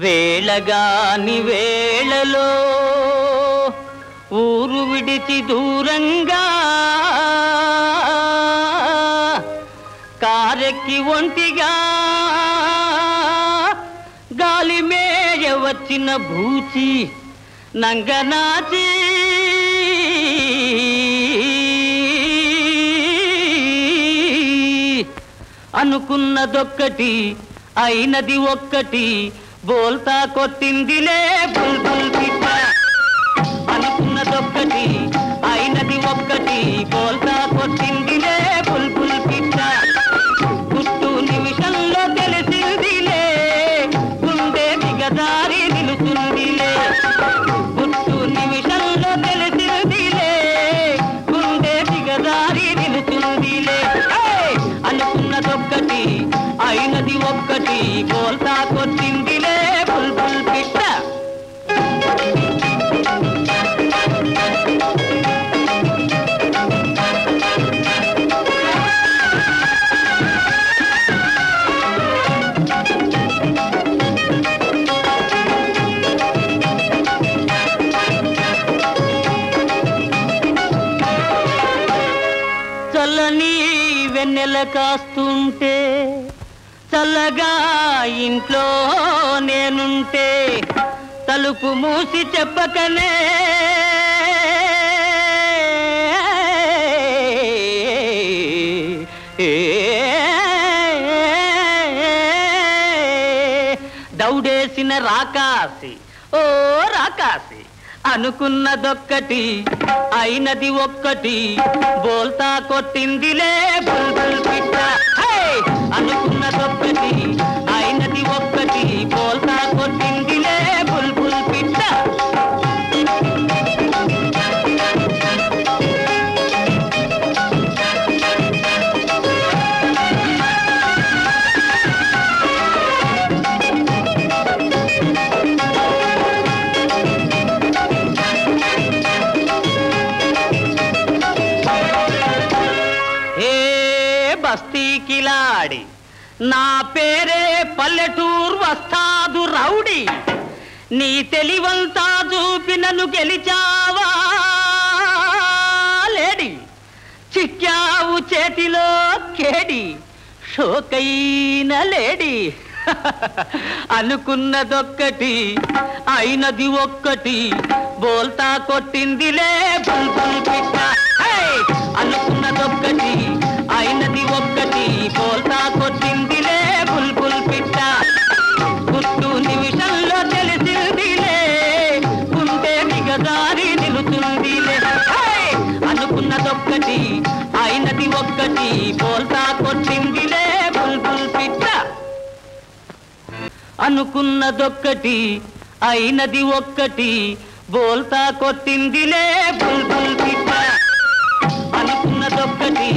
వేళగాని వేళలో ఊరు విడిచి దూరంగా కారెక్కి ఒంటిగా గాలి మేయ వచ్చిన భూచి నంగనాచి అనుకున్నదొక్కటి అయినది ఒక్కటి బోల్తా కొట్టిందిలే బుల్బుల్ నీ వెన్నెల కాస్తుంటే చల్లగా ఇంట్లో నేనుంటే తలుపు మూసి చెప్పకనే. దౌడేసిన రాకాసి ఓ రాకాసి. అనుకున్నదొక్కటి అయినది ఒక్కటి బోల్తా కొట్టిందిలే బుల్బుల్ పిట్ట అనుకు బస్తీ కిలాడి. నా పేరే పల్లెటూరు వస్తాదు రౌడి. నీ తెలివంతా చూపి నన్ను గెలిచావా లేడి. చిక్కావు చేతిలో కేడి. షోకైన లేడి. అనుకున్నదొక్కటి అయినది ఒక్కటి. బోల్తా కొట్టిందిలే బుల్బుల్ పిట్ట. అనుకున్నదొక్కటి అయిన ఒక్కటి బోల్తా కొట్టిందిలే బుల్బుల్ పిట్ట. అనుకున్నదొక్కటి అయినది ఒక్కటి బోల్తా కొట్టిందిలే బుల్బుల్ పిట్ట. అనుకున్నదొక్కటి